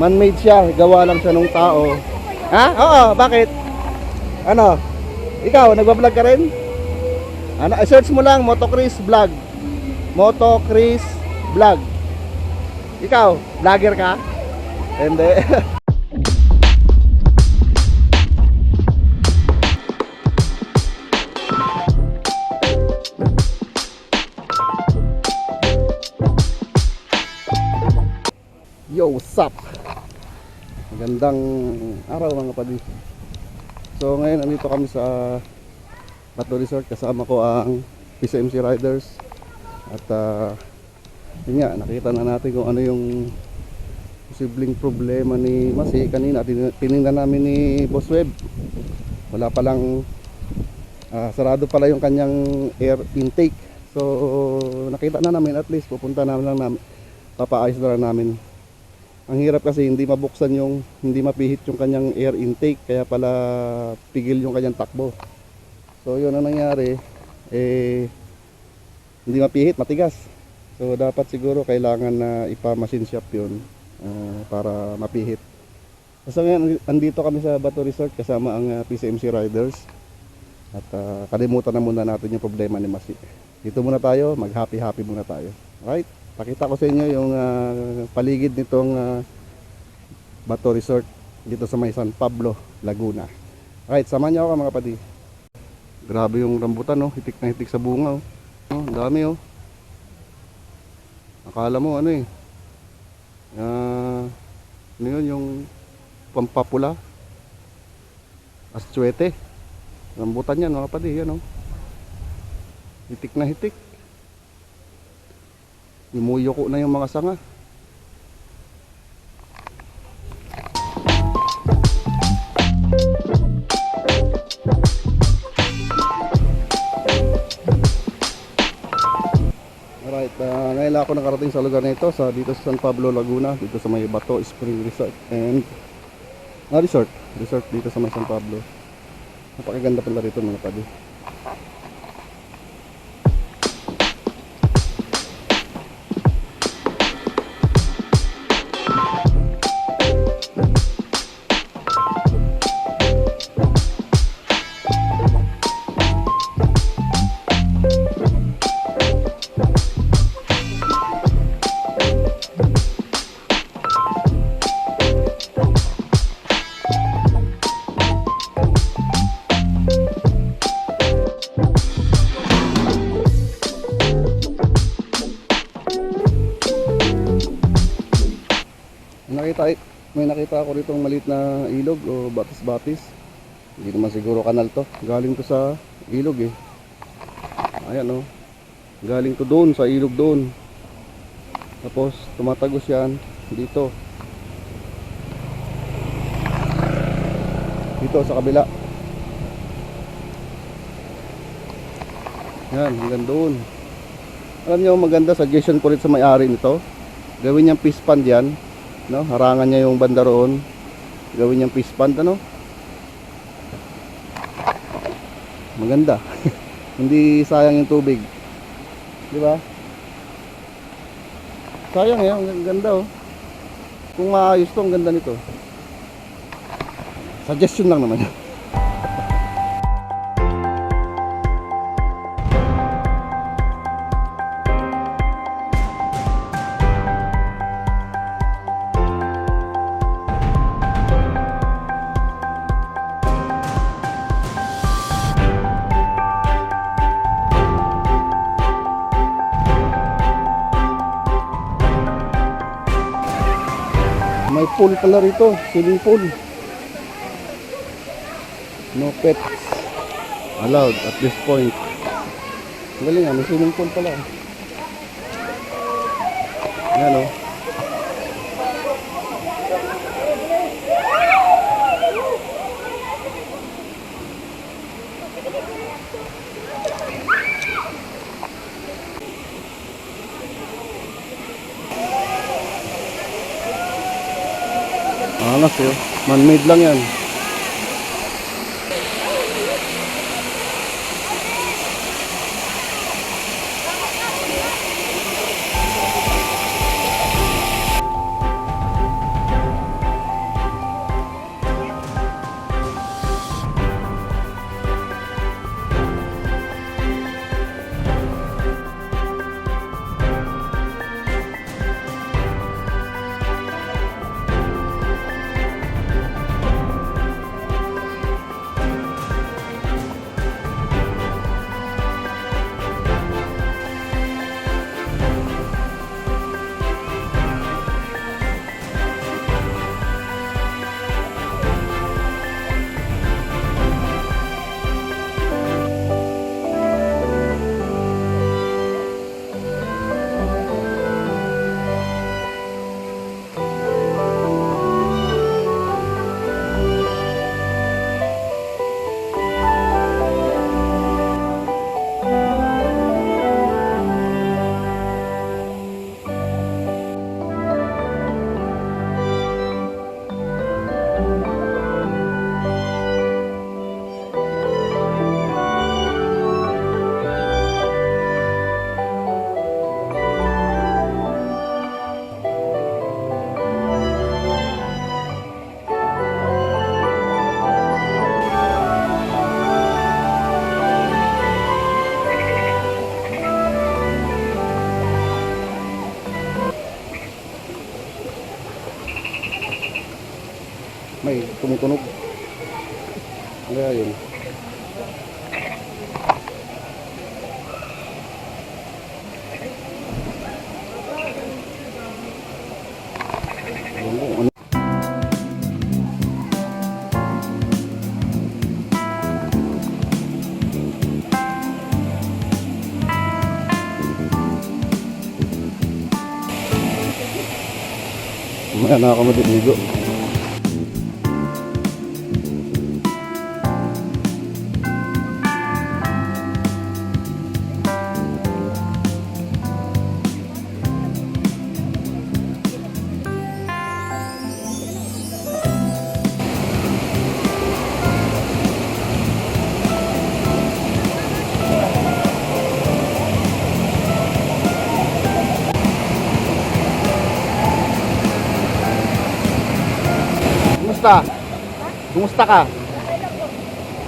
Man-made siya, gawa lang siya ng tao. Ha? Oo, bakit? Ano? Ikaw, nagbablog ka rin? Ano, search mo lang Moto Chris Vlog. Moto Chris Vlog. Ikaw, vlogger ka? Hindi. Yo, what's up? Magandang araw mga padi. So ngayon andito kami sa Bato Resort. Kasama ko ang PCMC Riders. At ah, yun nga nakita na natin kung ano yung posibleng problema ni Masi. Kanina tin- tiningnan namin ni Boss Web wala palang ah, sarado pala yung kanyang air intake. So nakita na namin at least pupunta namin lang namin papaayos na lang namin ang hirap kasi hindi mabuksan yung hindi mapihit yung kanyang air intake kaya pala pigil yung kanyang takbo. So yun ang nangyari eh hindi mapihit matigas. So dapat siguro kailangan na ipa-machine shop yun ah, para mapihit. So ngayon andito kami sa Bato Resort kasama ang ah, PCMC Riders. At ah, kalimutan na muna natin yung problema ni Masi. Dito muna tayo mag happy happy muna tayo. Right pakita ko sa inyo yung ah, paligid nitong ah, Bato Resort dito sa may San Pablo, Laguna. Right, samahan niyo ako mga padi. Grabe yung rambutan no, hitik na hitik sa bunga oh. Oh, dami oh. Akala mo ano eh. Ah, ano yun yung pampapula? Astuete. Rambutan yan mga padi, yan oh. Hitik na hitik. Lumuyoko na yung mga sanga. Alright, uh, ngayon ako nakarating sa lugar na ito sa dito sa San Pablo, Laguna, dito sa may Bato Spring Resort and ah, resort, resort dito sa may San Pablo. Napakaganda pala rito mga padi. Nakita may nakita ako rito maliit na ilog o batis-batis. Hindi naman siguro kanal to. Galing to sa ilog eh. Ayan oh. Galing to doon sa ilog doon. Tapos tumatagos yan dito. Dito sa kabila. Yan, hanggang doon. Alam niyo maganda suggestion ko rin sa may-ari nito. Gawin niyang fish pond yan no? Harangan niya yung banda roon. Gawin niyang fish pond ano? Maganda. Hindi sayang yung tubig. Di ba? Sayang eh. Ang ganda oh. Kung maayos to ang ganda nito. Suggestion lang naman yan pool pala rito, swimming pool. No pets allowed at this point. Galing ah, may swimming pool pala. Yan oh. Angas yun. Man-made lang yan. Mo, ano May anak Kumusta? Kumusta ka?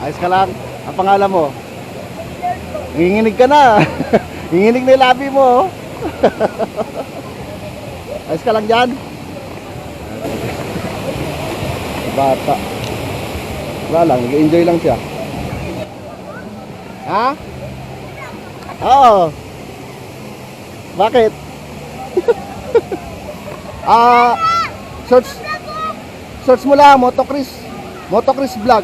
Ayos ka lang? Ang pangalan mo? Nanginginig ka na. Nanginginig na yung labi mo. oh. Ayos ka lang dyan? Bata. Wala lang, nag-enjoy lang siya. Ha? Oo. Bakit? Ah, search Search mo lang, Motocris. Motocris Vlog.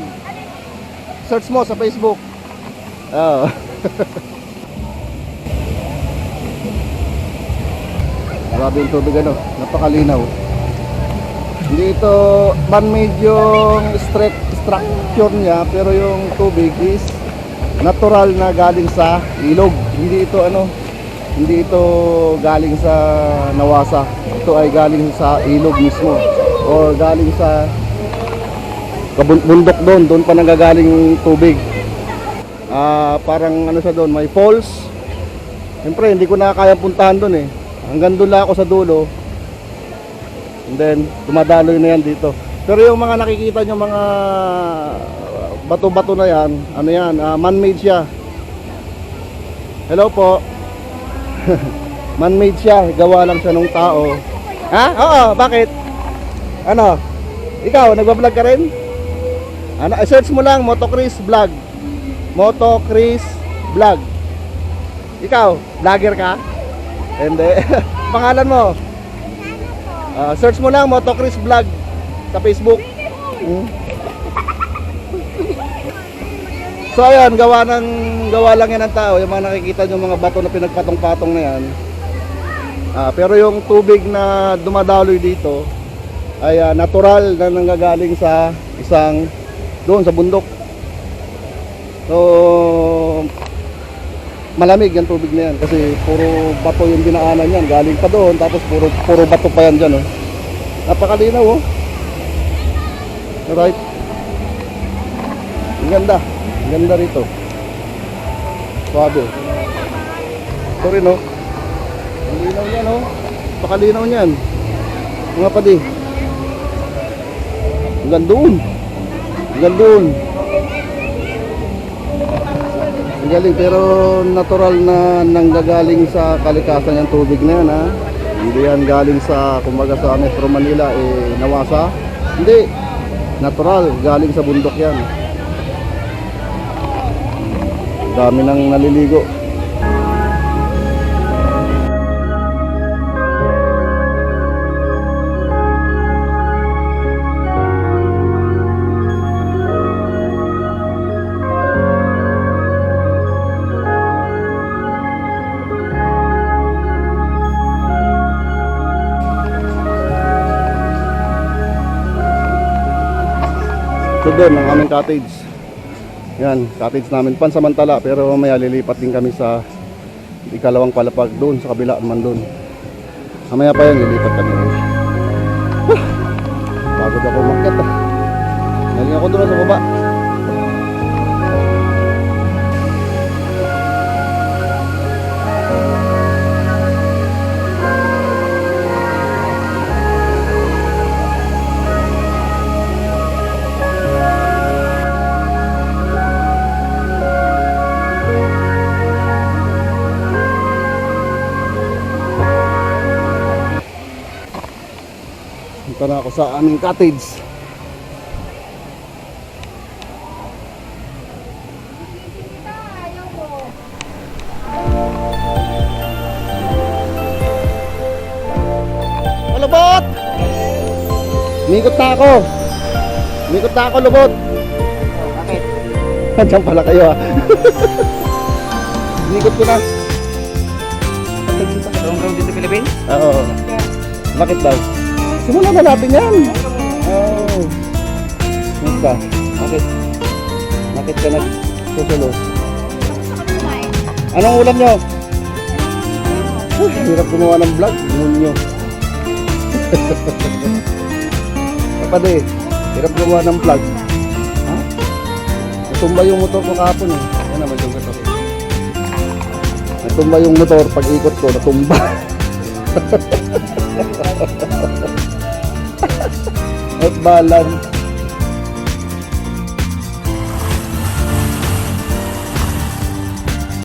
Search mo sa Facebook. Oo. Grabe yung tubig ano, napakalinaw. Hindi ito man-made yung stru- structure niya, pero yung tubig is natural na galing sa ilog. Hindi ito ano, hindi ito galing sa nawasa. Ito ay galing sa ilog mismo or galing sa bundok doon, doon pa nanggagaling tubig. Ah, parang ano sa doon, may falls. Siyempre, hindi ko na kaya puntahan doon eh. Hanggang doon lang ako sa dulo. And then, dumadaloy na yan dito. Pero yung mga nakikita nyo mga bato-bato na yan, ano yan, ah, man-made siya. Hello po. man-made siya, gawa lang siya ng tao. Ha? Oo, bakit? Ano? Ikaw, nagbablog ka rin? Ano, eh, search mo lang Moto Chris Vlog. Moto Chris Vlog. Ikaw, vlogger ka? Hindi. Pangalan mo? Ah, search mo lang Moto Chris Vlog sa Facebook. Hmm? So ayan, gawa ng gawa lang yan ng tao, yung mga nakikita nyo mga bato na pinagpatong-patong na yan. Ah, pero yung tubig na dumadaloy dito ay ah, natural na nanggagaling sa isang doon sa bundok. So malamig yung tubig na yan kasi puro bato yung dinaanan yan, galing pa doon tapos puro puro bato pa yan diyan oh. Napakalinaw oh. Alright. Ang ganda. Ang ganda rito. Swabe. Ito rin. Ang linaw niyan oh. Pakalinaw niyan. Mga padi. Hanggang doon. Hanggang doon. Ang galing pero natural na nanggagaling sa kalikasan yung tubig na yan ha. Hindi yan galing sa kumbaga sa Metro Manila eh nawasa. Hindi. Natural, galing sa bundok yan. Dami nang naliligo. So doon ang aming cottage. Yan, cottage namin pansamantala pero mamaya lilipat din kami sa ikalawang palapag doon sa kabila naman doon. Mamaya pa yan lilipat kami Pagod ako umakyat ah. Galing ako doon sa baba. Punta na ako sa aming cottage. Oh, Lubot! Mikot na ako! Mikot na ako, Lubot! Bakit? Diyan pala kayo ah. Mikot ko na. Doon ka dito sa Philippines? Oo. Bakit daw? Simulan na natin yan. Oh. Basta. Bakit? Bakit ka nagsusulo? Anong ulam nyo? Hirap gumawa ng vlog. Munyo. Kapade, hirap gumawa ng vlog. Ha? Natumba yung motor ko kahapon eh. Yan naman yung motor. Natumba yung motor. Pag ikot ko, natumba. At balance.